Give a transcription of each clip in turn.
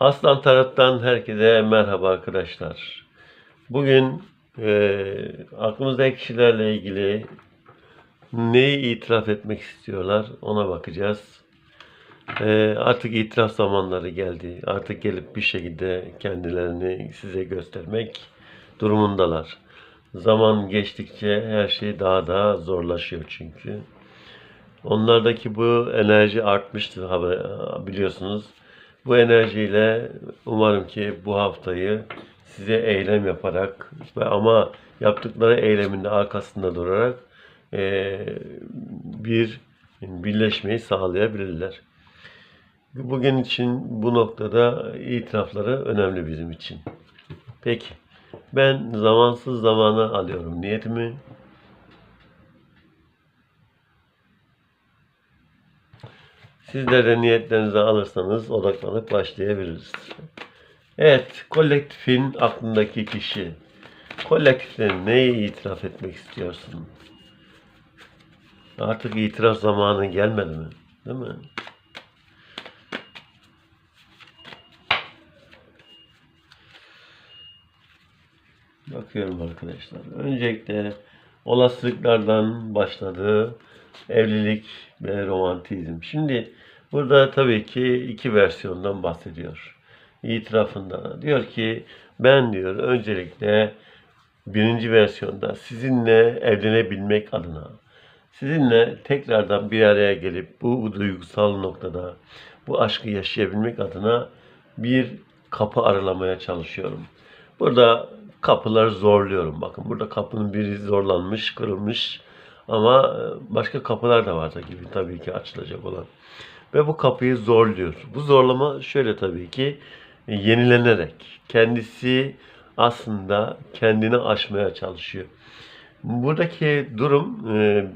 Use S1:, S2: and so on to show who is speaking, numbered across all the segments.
S1: Aslan Tarot'tan herkese merhaba arkadaşlar. Bugün e, aklımızdaki kişilerle ilgili neyi itiraf etmek istiyorlar ona bakacağız. E, artık itiraf zamanları geldi. Artık gelip bir şekilde kendilerini size göstermek durumundalar. Zaman geçtikçe her şey daha da zorlaşıyor çünkü. Onlardaki bu enerji artmıştır haber- biliyorsunuz. Bu enerjiyle umarım ki bu haftayı size eylem yaparak ama yaptıkları eylemin de arkasında durarak eee, bir birleşmeyi sağlayabilirler. Bugün için bu noktada itirafları önemli bizim için. Peki. Ben zamansız zamana alıyorum niyetimi. Sizler de niyetlerinizi alırsanız odaklanıp başlayabiliriz. Evet, kolektifin aklındaki kişi. Kolektifte neyi itiraf etmek istiyorsun? Artık itiraf zamanı gelmedi mi? Değil mi? Bakıyorum arkadaşlar. Öncelikle olasılıklardan başladı. Evlilik ve romantizm. Şimdi burada tabii ki iki versiyondan bahsediyor. İtirafında diyor ki ben diyor öncelikle birinci versiyonda sizinle evlenebilmek adına sizinle tekrardan bir araya gelip bu duygusal noktada bu aşkı yaşayabilmek adına bir kapı aralamaya çalışıyorum. Burada kapıları zorluyorum. Bakın burada kapının biri zorlanmış, kırılmış ama başka kapılar da var tabii ki açılacak olan. Ve bu kapıyı zorluyor. Bu zorlama şöyle tabii ki e, yenilenerek kendisi aslında kendini aşmaya çalışıyor. Buradaki durum e,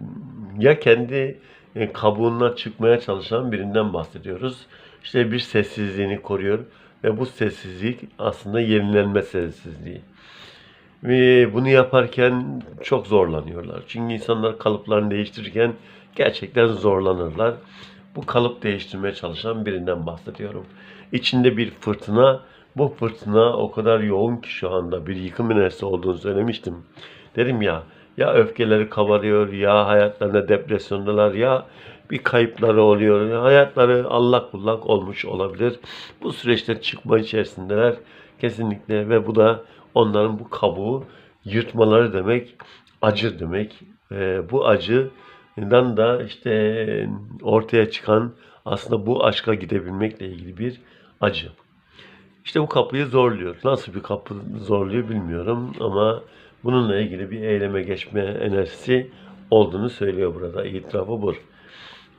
S1: ya kendi e, kabuğundan çıkmaya çalışan birinden bahsediyoruz. İşte bir sessizliğini koruyor ve bu sessizlik aslında yenilenme sessizliği. Ve bunu yaparken çok zorlanıyorlar. Çünkü insanlar kalıplarını değiştirirken gerçekten zorlanırlar. Bu kalıp değiştirmeye çalışan birinden bahsediyorum. İçinde bir fırtına, bu fırtına o kadar yoğun ki şu anda bir yıkım enerjisi olduğunu söylemiştim. Dedim ya, ya öfkeleri kabarıyor, ya hayatlarında depresyondalar, ya bir kayıpları oluyor, ya hayatları allak bullak olmuş olabilir. Bu süreçte çıkma içerisindeler kesinlikle ve bu da onların bu kabuğu yırtmaları demek, acı demek. Ee, bu acıdan da işte ortaya çıkan aslında bu aşka gidebilmekle ilgili bir acı. İşte bu kapıyı zorluyor. Nasıl bir kapı zorluyor bilmiyorum ama bununla ilgili bir eyleme geçme enerjisi olduğunu söylüyor burada. İtirafı bu.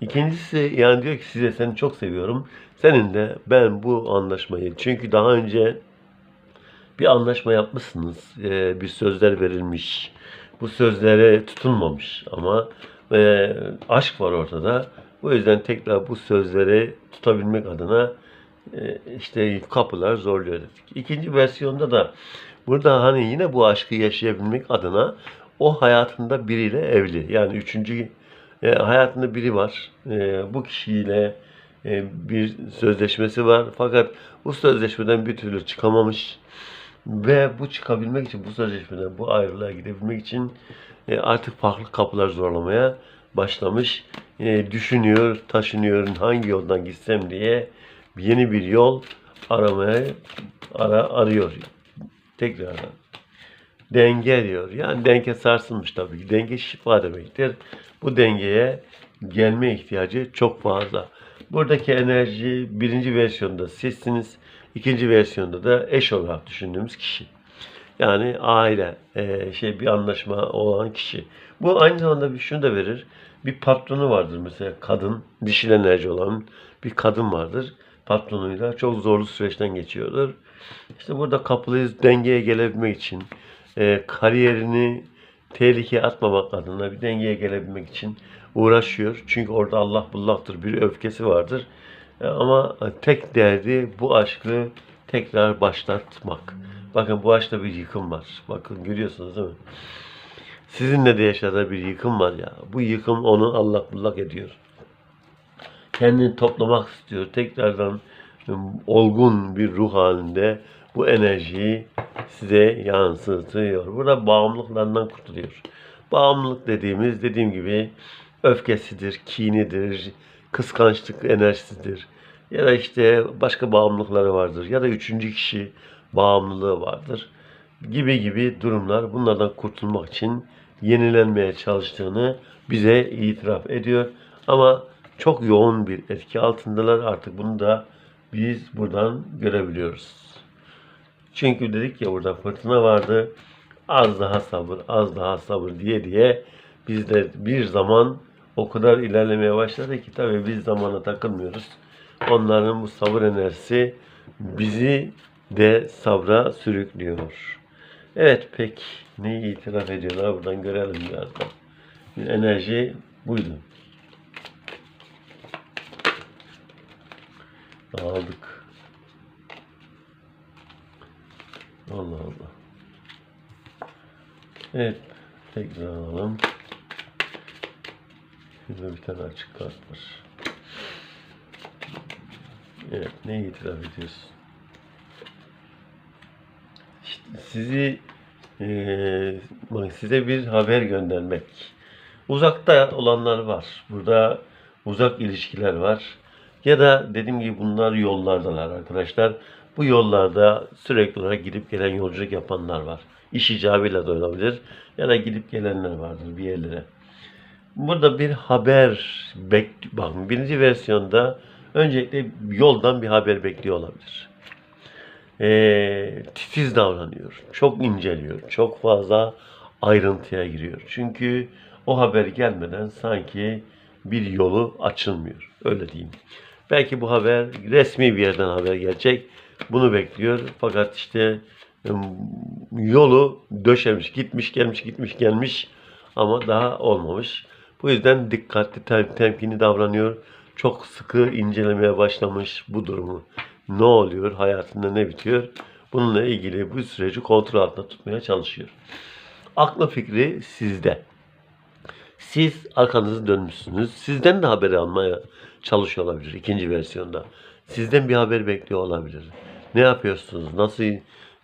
S1: İkincisi yani diyor ki size seni çok seviyorum. Senin de ben bu anlaşmayı çünkü daha önce bir anlaşma yapmışsınız. Ee, bir sözler verilmiş. Bu sözlere tutulmamış ama e, aşk var ortada. Bu yüzden tekrar bu sözleri tutabilmek adına e, işte kapılar zorluyor dedik. İkinci versiyonda da burada hani yine bu aşkı yaşayabilmek adına o hayatında biriyle evli. Yani üçüncü e, hayatında biri var. E, bu kişiyle e, bir sözleşmesi var. Fakat bu sözleşmeden bir türlü çıkamamış. Ve bu çıkabilmek için, bu sözleşmeden, bu ayrılığa gidebilmek için e, artık farklı kapılar zorlamaya başlamış. E, düşünüyor, taşınıyor, hangi yoldan gitsem diye yeni bir yol aramaya ara, arıyor. Tekrardan. Denge diyor. Yani denge sarsılmış tabii ki. Denge şifa demektir. Bu dengeye gelme ihtiyacı çok fazla. Buradaki enerji birinci versiyonda sizsiniz. İkinci versiyonda da eş olarak düşündüğümüz kişi. Yani aile, e, şey bir anlaşma olan kişi. Bu aynı zamanda bir şunu da verir. Bir patronu vardır mesela kadın, dişil enerji olan bir kadın vardır. Patronuyla çok zorlu süreçten geçiyordur. İşte burada kapılıyız dengeye gelebilmek için, e, kariyerini tehlikeye atmamak adına bir dengeye gelebilmek için uğraşıyor. Çünkü orada Allah bullaktır, bir öfkesi vardır. E, Ama tek derdi bu aşkı tekrar başlatmak. Bakın bu aşkta bir yıkım var. Bakın görüyorsunuz değil mi? Sizinle de yaşadığı bir yıkım var ya. Bu yıkım onu allak bullak ediyor. Kendini toplamak istiyor. Tekrardan olgun bir ruh halinde bu enerjiyi size yansıtıyor. Burada bağımlılıklarından kurtuluyor. Bağımlılık dediğimiz dediğim gibi öfkesidir, kinidir, kıskançlık enerjisidir. Ya da işte başka bağımlılıkları vardır. Ya da üçüncü kişi bağımlılığı vardır. Gibi gibi durumlar bunlardan kurtulmak için yenilenmeye çalıştığını bize itiraf ediyor. Ama çok yoğun bir etki altındalar. Artık bunu da biz buradan görebiliyoruz. Çünkü dedik ya burada fırtına vardı. Az daha sabır, az daha sabır diye diye biz de bir zaman o kadar ilerlemeye başladı ki tabii biz zamana takılmıyoruz. Onların bu sabır enerjisi bizi de sabra sürüklüyor. Evet pek neyi itiraf ediyorlar buradan görelim birazdan. Bir enerji buydu. Aldık. Allah Allah. Evet. Tekrar alalım. Şurada bir tane açık kart var. Evet. Ne itiraf ediyorsun? Sizi bak size bir haber göndermek. Uzakta olanlar var. Burada uzak ilişkiler var. Ya da dediğim gibi bunlar yollardalar arkadaşlar. Bu yollarda sürekli olarak gidip gelen yolculuk yapanlar var. İş icabıyla da olabilir. Ya da gidip gelenler vardır bir yerlere. Burada bir haber bek bak birinci versiyonda öncelikle yoldan bir haber bekliyor olabilir. Ee, titiz davranıyor. Çok inceliyor. Çok fazla ayrıntıya giriyor. Çünkü o haber gelmeden sanki bir yolu açılmıyor. Öyle diyeyim. Belki bu haber resmi bir yerden haber gelecek. Bunu bekliyor. Fakat işte yolu döşemiş, gitmiş, gelmiş, gitmiş, gelmiş ama daha olmamış. Bu yüzden dikkatli, tem- temkinli davranıyor. Çok sıkı incelemeye başlamış bu durumu. Ne oluyor, hayatında ne bitiyor? Bununla ilgili bu süreci kontrol altında tutmaya çalışıyor. Aklı fikri sizde. Siz arkanızı dönmüşsünüz. Sizden de haberi almaya çalışıyor olabilir ikinci versiyonda. Sizden bir haber bekliyor olabilir. Ne yapıyorsunuz? Nasıl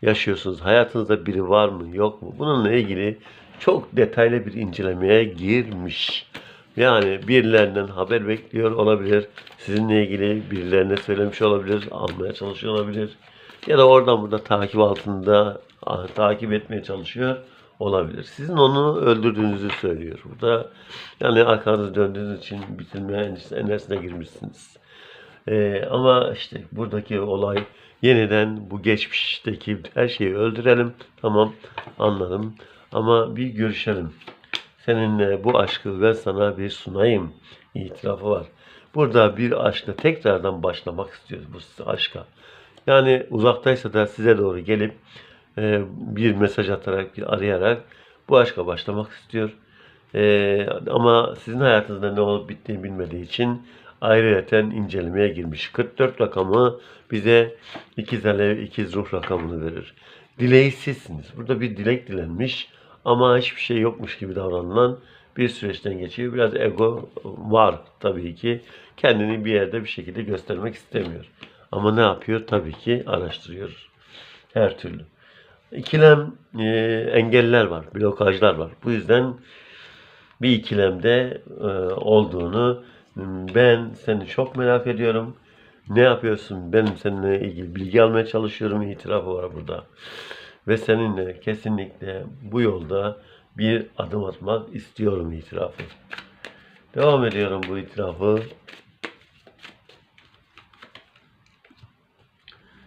S1: yaşıyorsunuz? Hayatınızda biri var mı? Yok mu? Bununla ilgili çok detaylı bir incelemeye girmiş. Yani birilerinden haber bekliyor olabilir. Sizinle ilgili birilerine söylemiş olabilir. Almaya çalışıyor olabilir. Ya da oradan burada takip altında takip etmeye çalışıyor olabilir. Sizin onu öldürdüğünüzü söylüyor. Burada yani arkanızı döndüğünüz için bitirme enerjisine girmişsiniz. Ee, ama işte buradaki olay yeniden bu geçmişteki her şeyi öldürelim. Tamam anladım. Ama bir görüşelim. Seninle bu aşkı ben sana bir sunayım. itirafı var. Burada bir aşkla tekrardan başlamak istiyoruz bu aşka. Yani uzaktaysa da size doğru gelip e, bir mesaj atarak, bir arayarak bu aşka başlamak istiyor. E, ama sizin hayatınızda ne olup bittiğini bilmediği için ayrıyeten incelemeye girmiş. 44 rakamı bize ikiz alev, ikiz ruh rakamını verir. Dileği sizsiniz. Burada bir dilek dilenmiş ama hiçbir şey yokmuş gibi davranılan bir süreçten geçiyor. Biraz ego var tabii ki. Kendini bir yerde bir şekilde göstermek istemiyor. Ama ne yapıyor? Tabii ki araştırıyor. Her türlü. İkilem e, engeller var, blokajlar var. Bu yüzden bir ikilemde e, olduğunu ben seni çok merak ediyorum. Ne yapıyorsun? Benim seninle ilgili bilgi almaya çalışıyorum. İtirafı var burada. Ve seninle kesinlikle bu yolda bir adım atmak istiyorum itirafı. Devam ediyorum bu itirafı.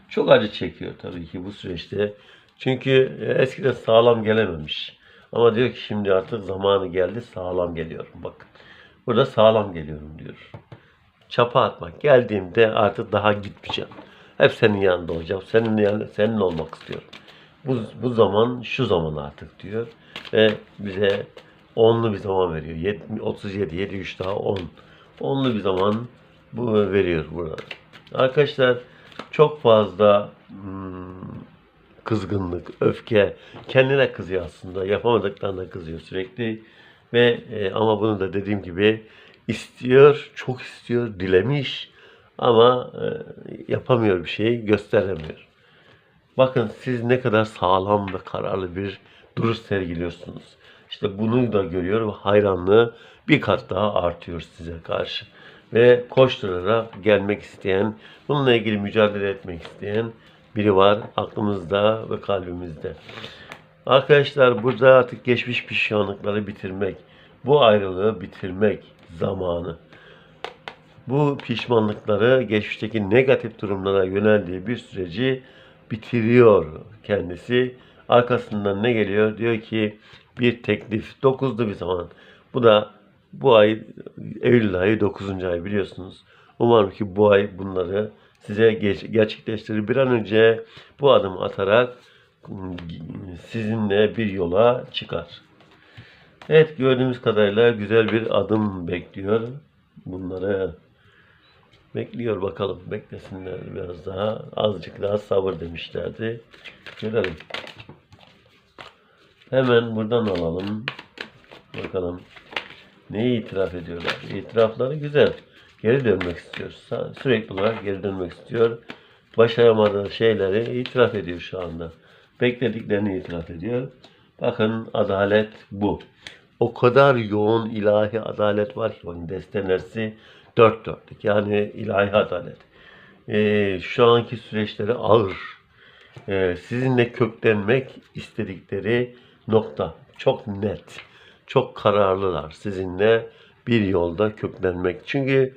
S1: Çok acı çekiyor tabii ki bu süreçte. Çünkü eskiden sağlam gelememiş. Ama diyor ki şimdi artık zamanı geldi sağlam geliyorum. Bakın burada sağlam geliyorum diyor. Çapa atmak. Geldiğimde artık daha gitmeyeceğim. Hep senin yanında olacağım. Senin yanında, senin olmak istiyorum. Bu, bu zaman şu zaman artık diyor. Ve bize onlu bir zaman veriyor. 70, 37, 7, 3 daha 10. Onlu bir zaman bu veriyor burada. Arkadaşlar çok fazla hmm, kızgınlık, öfke, kendine kızıyor aslında. Yapamadıklarına kızıyor sürekli. Ve e, ama bunu da dediğim gibi istiyor, çok istiyor, dilemiş Ama e, yapamıyor bir şeyi, gösteremiyor. Bakın siz ne kadar sağlam ve kararlı bir duruş sergiliyorsunuz. İşte bunu da görüyor ve hayranlığı bir kat daha artıyor size karşı. Ve koşturarak gelmek isteyen, bununla ilgili mücadele etmek isteyen biri var aklımızda ve kalbimizde. Arkadaşlar burada artık geçmiş pişmanlıkları bitirmek, bu ayrılığı bitirmek zamanı. Bu pişmanlıkları geçmişteki negatif durumlara yöneldiği bir süreci bitiriyor kendisi. Arkasından ne geliyor? Diyor ki bir teklif. Dokuzlu bir zaman. Bu da bu ay Eylül ayı 9. ay biliyorsunuz. Umarım ki bu ay bunları size gerçekleştirir. Bir an önce bu adımı atarak sizinle bir yola çıkar. Evet gördüğümüz kadarıyla güzel bir adım bekliyor. Bunları bekliyor bakalım. Beklesinler biraz daha. Azıcık daha sabır demişlerdi. Görelim. Hemen buradan alalım. Bakalım. Neyi itiraf ediyorlar? İtirafları güzel. Geri dönmek istiyor. Sürekli olarak geri dönmek istiyor. Başaramadığı şeyleri itiraf ediyor şu anda. Beklediklerini itiraf ediyor. Bakın adalet bu. O kadar yoğun ilahi adalet var ki destenersi dört dörtlük. Yani ilahi adalet. Ee, şu anki süreçleri ağır. Ee, sizinle köklenmek istedikleri nokta çok net. Çok kararlılar sizinle bir yolda köklenmek. Çünkü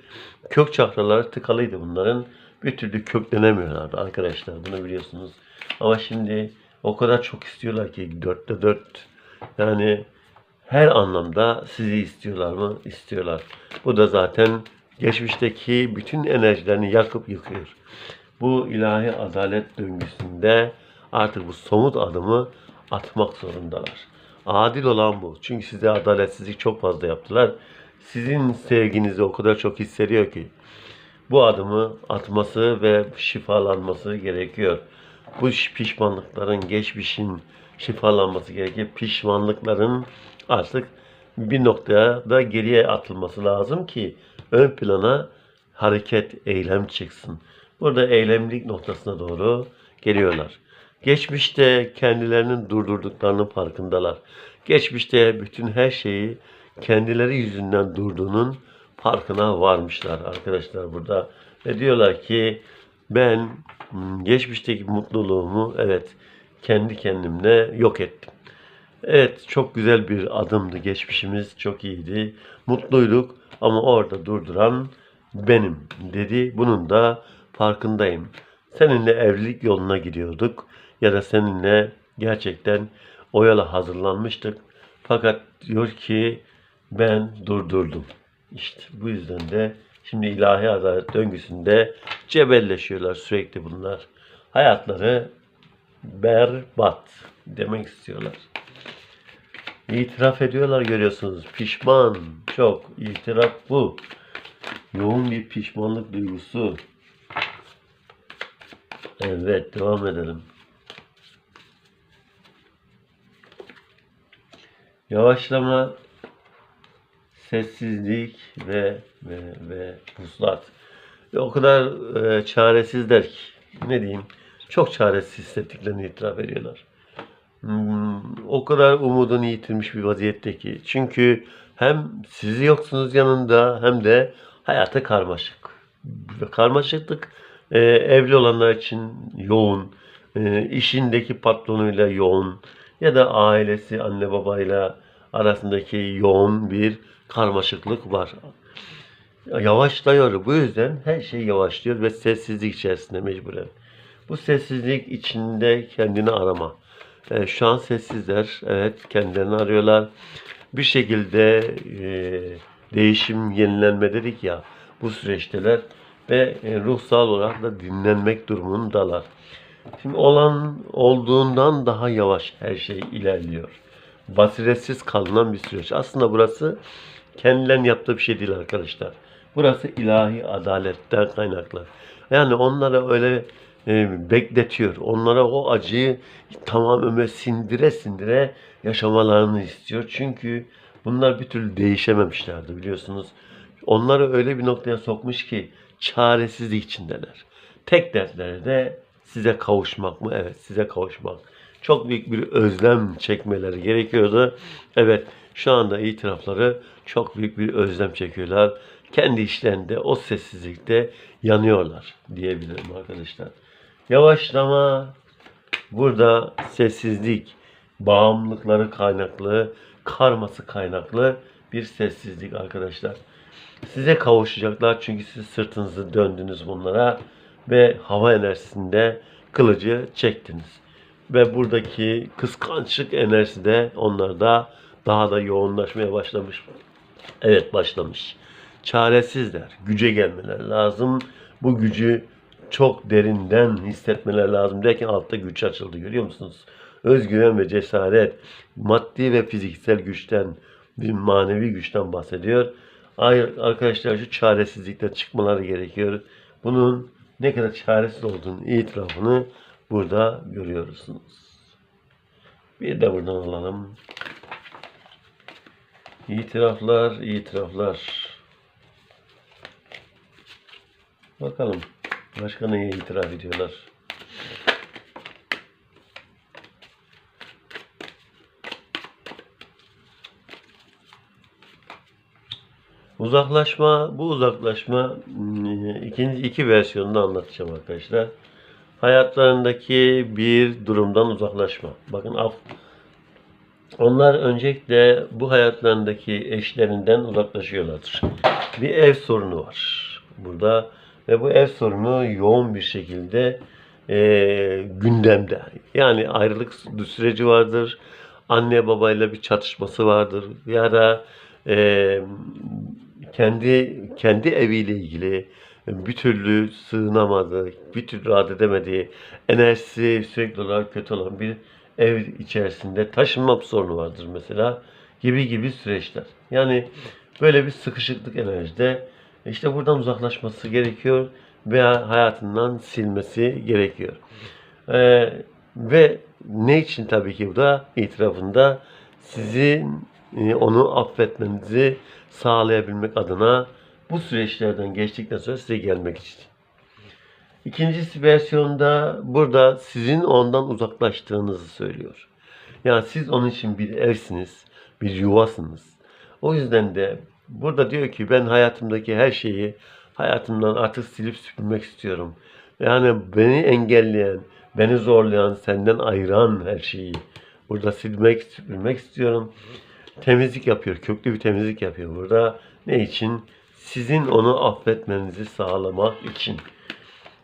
S1: kök çakraları tıkalıydı bunların. Bir türlü köklenemiyorlardı arkadaşlar. Bunu biliyorsunuz. Ama şimdi o kadar çok istiyorlar ki dörtte dört. Yani her anlamda sizi istiyorlar mı? İstiyorlar. Bu da zaten geçmişteki bütün enerjilerini yakıp yıkıyor. Bu ilahi adalet döngüsünde artık bu somut adımı atmak zorundalar. Adil olan bu. Çünkü size adaletsizlik çok fazla yaptılar. Sizin sevginizi o kadar çok hissediyor ki bu adımı atması ve şifalanması gerekiyor. Bu pişmanlıkların, geçmişin şifalanması gerekiyor. Pişmanlıkların artık bir noktaya da geriye atılması lazım ki ön plana hareket, eylem çıksın. Burada eylemlik noktasına doğru geliyorlar. Geçmişte kendilerinin durdurduklarının farkındalar. Geçmişte bütün her şeyi kendileri yüzünden durduğunun farkına varmışlar arkadaşlar burada. Ve diyorlar ki ben hmm, geçmişteki mutluluğumu evet kendi kendimle yok ettim. Evet çok güzel bir adımdı. Geçmişimiz çok iyiydi. Mutluyduk ama orada durduran benim dedi. Bunun da farkındayım. Seninle evlilik yoluna gidiyorduk ya da seninle gerçekten o yola hazırlanmıştık. Fakat diyor ki ben durdurdum. İşte bu yüzden de şimdi ilahi adalet döngüsünde cebelleşiyorlar sürekli bunlar. Hayatları berbat demek istiyorlar. İtiraf ediyorlar görüyorsunuz. Pişman. Çok. İtiraf bu. Yoğun bir pişmanlık duygusu. Evet. Devam edelim. Yavaşlama, sessizlik ve ve ve puslat. Ve o kadar e, çaresizler ki ne diyeyim çok çaresiz hissettiklerini itiraf ediyorlar. O kadar umudunu yitirmiş bir vaziyetteki. Çünkü hem siz yoksunuz yanında hem de hayata karmaşık. Karmaşıklık e, evli olanlar için yoğun, e, işindeki patronuyla yoğun ya da ailesi anne babayla arasındaki yoğun bir karmaşıklık var. Yavaşlıyor. Bu yüzden her şey yavaşlıyor ve sessizlik içerisinde mecburen. Bu sessizlik içinde kendini arama. E, şu an sessizler. Evet kendilerini arıyorlar. Bir şekilde e, değişim, yenilenme dedik ya bu süreçteler ve e, ruhsal olarak da dinlenmek durumundalar. Şimdi olan olduğundan daha yavaş her şey ilerliyor. Basiretsiz kalınan bir süreç. Aslında burası kendilerinin yaptığı bir şey değil arkadaşlar. Burası ilahi adaletten kaynaklı. Yani onlara öyle e, bekletiyor. Onlara o acıyı tamamen sindire sindire yaşamalarını istiyor. Çünkü bunlar bir türlü değişememişlerdi biliyorsunuz. Onları öyle bir noktaya sokmuş ki çaresizlik içindeler. Tek dertleri de size kavuşmak mı? Evet size kavuşmak. Çok büyük bir özlem çekmeleri gerekiyordu. Evet şu anda itirafları çok büyük bir özlem çekiyorlar. Kendi işlerinde o sessizlikte yanıyorlar diyebilirim arkadaşlar. Yavaşlama burada sessizlik, bağımlılıkları kaynaklı, karması kaynaklı bir sessizlik arkadaşlar. Size kavuşacaklar çünkü siz sırtınızı döndünüz bunlara ve hava enerjisinde kılıcı çektiniz. Ve buradaki kıskançlık enerjisi de onlarda daha da yoğunlaşmaya başlamış. Evet başlamış. Çaresizler. Güce gelmeler lazım. Bu gücü çok derinden hissetmeler lazım derken altta güç açıldı görüyor musunuz? Özgüven ve cesaret, maddi ve fiziksel güçten, bir manevi güçten bahsediyor. Arkadaşlar şu çaresizlikten çıkmaları gerekiyor. Bunun ne kadar çaresiz olduğunun itirafını burada görüyorsunuz. Bir de buradan alalım. İtiraflar, itiraflar. Bakalım başka neye itiraf ediyorlar. Uzaklaşma, bu uzaklaşma mm, ikinci iki versiyonunu anlatacağım arkadaşlar. Hayatlarındaki bir durumdan uzaklaşma. Bakın af, onlar öncelikle bu hayatlarındaki eşlerinden uzaklaşıyorlardır. Bir ev sorunu var burada ve bu ev sorunu yoğun bir şekilde eee, gündemde. Yani ayrılık süreci vardır. Anne babayla bir çatışması vardır. Ya da eee, kendi kendi eviyle ilgili bir türlü sığınamadığı, bir türlü rahat edemediği, enerjisi sürekli olarak kötü olan bir ev içerisinde taşınma sorunu vardır mesela gibi gibi süreçler. Yani böyle bir sıkışıklık enerjide işte buradan uzaklaşması gerekiyor veya hayatından silmesi gerekiyor. Ee, ve ne için tabii ki bu da itirafında sizin e, onu affetmenizi sağlayabilmek adına bu süreçlerden geçtikten sonra size gelmek için. İkincisi versiyonda burada sizin ondan uzaklaştığınızı söylüyor. Yani siz onun için bir evsiniz, bir yuvasınız. O yüzden de burada diyor ki ben hayatımdaki her şeyi hayatımdan artık silip süpürmek istiyorum. Yani beni engelleyen, beni zorlayan, senden ayıran her şeyi burada silmek, süpürmek istiyorum. Temizlik yapıyor, köklü bir temizlik yapıyor burada. Ne için? Sizin onu affetmenizi sağlamak için.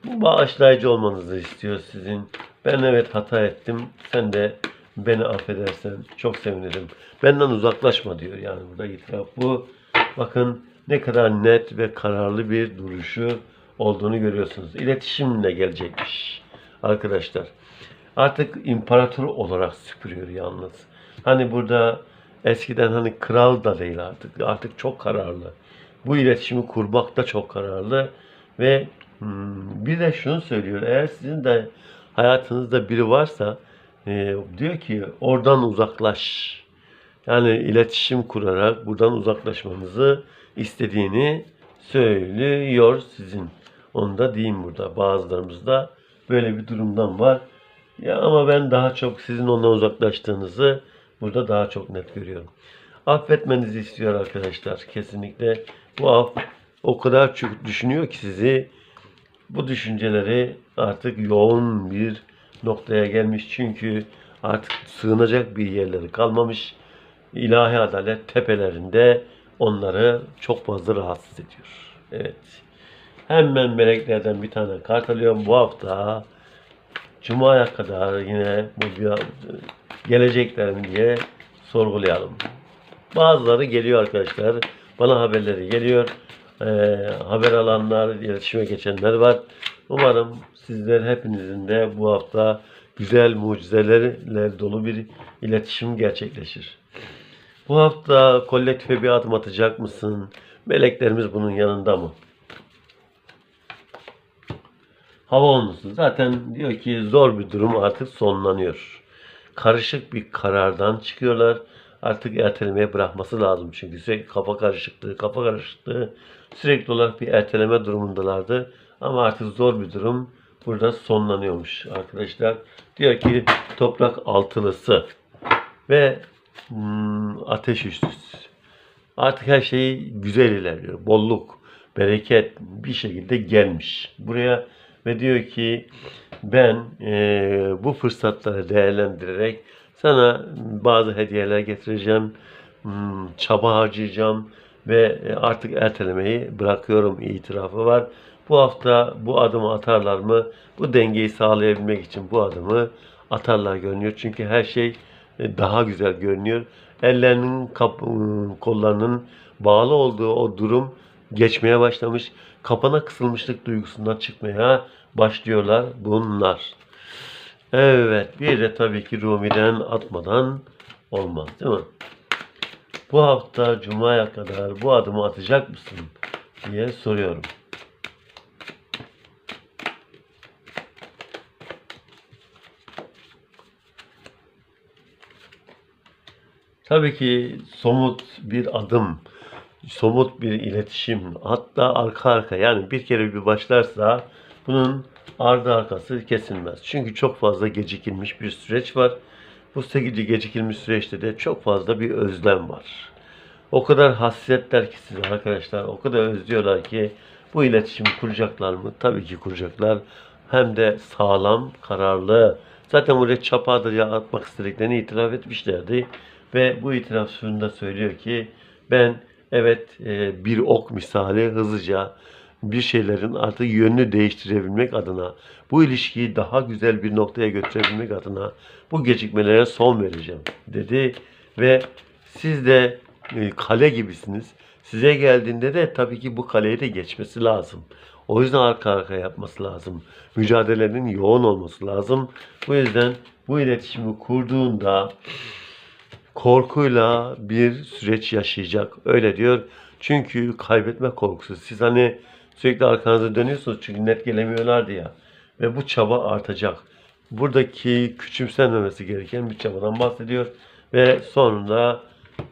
S1: Bu bağışlayıcı olmanızı istiyor sizin. Ben evet hata ettim. Sen de beni affedersen çok sevinirim. Benden uzaklaşma diyor yani burada itiraf bu. Bakın ne kadar net ve kararlı bir duruşu olduğunu görüyorsunuz. İletişimle gelecekmiş arkadaşlar. Artık imparator olarak süpürüyor yalnız. Hani burada eskiden hani kral da değil artık. Artık çok kararlı. Bu iletişimi kurmak da çok kararlı ve Hmm, bir de şunu söylüyor. Eğer sizin de hayatınızda biri varsa e, diyor ki oradan uzaklaş. Yani iletişim kurarak buradan uzaklaşmanızı istediğini söylüyor sizin. Onu da diyeyim burada. Bazılarımızda böyle bir durumdan var. Ya ama ben daha çok sizin ondan uzaklaştığınızı burada daha çok net görüyorum. Affetmenizi istiyor arkadaşlar. Kesinlikle bu af o kadar çok düşünüyor ki sizi bu düşünceleri artık yoğun bir noktaya gelmiş. Çünkü artık sığınacak bir yerleri kalmamış. İlahi adalet tepelerinde onları çok fazla rahatsız ediyor. Evet. Hemen meleklerden bir tane kart alıyorum. Bu hafta Cuma'ya kadar yine bu bir, geleceklerini diye sorgulayalım. Bazıları geliyor arkadaşlar. Bana haberleri geliyor. Ee, haber alanlar, iletişime geçenler var. Umarım sizler hepinizin de bu hafta güzel mucizelerle dolu bir iletişim gerçekleşir. Bu hafta kolektife bir adım atacak mısın? Meleklerimiz bunun yanında mı? Hava olmuşsun. Zaten diyor ki zor bir durum artık sonlanıyor. Karışık bir karardan çıkıyorlar. artık ertelemeye bırakması lazım. Çünkü sürekli kafa karışıklığı, kafa karışıklığı sürekli olarak bir erteleme durumundalardı. Ama artık zor bir durum burada sonlanıyormuş arkadaşlar. Diyor ki toprak altılısı ve ateş üstüsü. Artık her şey güzel ilerliyor. Bolluk, bereket bir şekilde gelmiş buraya ve diyor ki ben eee, bu fırsatları değerlendirerek sana bazı hediyeler getireceğim, hmm, çaba harcayacağım ve e, artık ertelemeyi bırakıyorum itirafı var. Bu hafta bu adımı atarlar mı? Bu dengeyi sağlayabilmek için bu adımı atarlar görünüyor. Çünkü her şey e, daha güzel görünüyor. Ellerinin, kap- ıı, kollarının bağlı olduğu o durum geçmeye başlamış. Kapana kısılmışlık duygusundan çıkmaya başlıyorlar bunlar. Evet, bir de tabii ki Rumi'den atmadan olmaz değil mi? Bu hafta Cuma'ya kadar bu adımı atacak mısın diye soruyorum. Tabii ki somut bir adım, somut bir iletişim, hatta arka arka yani bir kere bir başlarsa bunun ardı arkası kesilmez. Çünkü çok fazla gecikilmiş bir süreç var. Bu sevgili gecikilmiş süreçte de çok fazla bir özlem var. O kadar hasretler ki size arkadaşlar, o kadar özlüyorlar ki bu iletişimi kuracaklar mı? Tabii ki kuracaklar. Hem de sağlam, kararlı. Zaten buraya çapa atmak istediklerini itiraf etmişlerdi. Ve bu itirafında söylüyor ki ben evet e, bir ok misali hızlıca bir şeylerin artık yönünü değiştirebilmek adına bu ilişkiyi daha güzel bir noktaya götürebilmek adına bu gecikmelere son vereceğim dedi ve siz de e, kale gibisiniz. Size geldiğinde de tabii ki bu kaleyi de geçmesi lazım. O yüzden arka arka yapması lazım. Mücadelenin yoğun olması lazım. Bu yüzden bu iletişimi kurduğunda korkuyla bir süreç yaşayacak. Öyle diyor. Çünkü kaybetme korkusu. Siz hani sürekli arkanıza dönüyorsunuz çünkü net gelemiyorlardı ya. Ve bu çaba artacak. Buradaki küçümsenmemesi gereken bir çabadan bahsediyor. Ve sonunda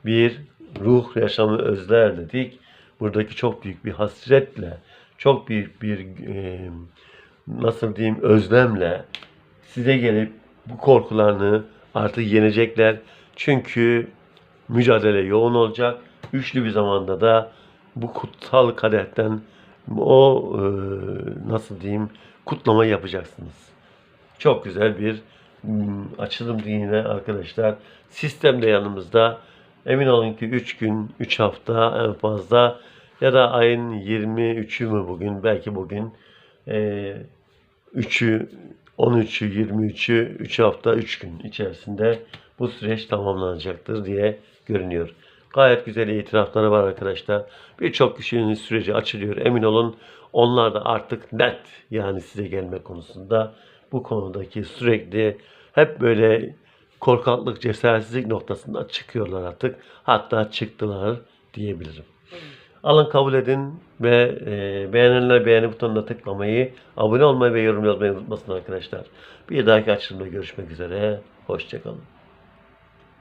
S1: bir ruh yaşamı özler dedik. Buradaki çok büyük bir hasretle, çok büyük bir e, nasıl diyeyim özlemle size gelip bu korkularını artık yenecekler. Çünkü mücadele yoğun olacak. Üçlü bir zamanda da bu kutsal kadehten o e, nasıl diyeyim kutlama yapacaksınız. Çok güzel bir mm, açılım yine arkadaşlar. Sistem de yanımızda. Emin olun ki 3 gün, 3 hafta en fazla ya da ayın 23'ü mü bugün? Belki bugün e, 3'ü, 13'ü, 23'ü, 3 hafta, 3 gün içerisinde bu süreç tamamlanacaktır diye görünüyor. Gayet güzel itirafları var arkadaşlar. Birçok kişinin süreci açılıyor. Emin olun onlar da artık net yani size gelme konusunda bu konudaki sürekli hep böyle korkaklık, cesaretsizlik noktasından çıkıyorlar artık. Hatta çıktılar diyebilirim. Alın kabul edin ve e, beğenenler beğeni butonuna tıklamayı, abone olmayı ve yorum yazmayı unutmasın arkadaşlar. Bir dahaki açılımda görüşmek üzere. Hoşçakalın.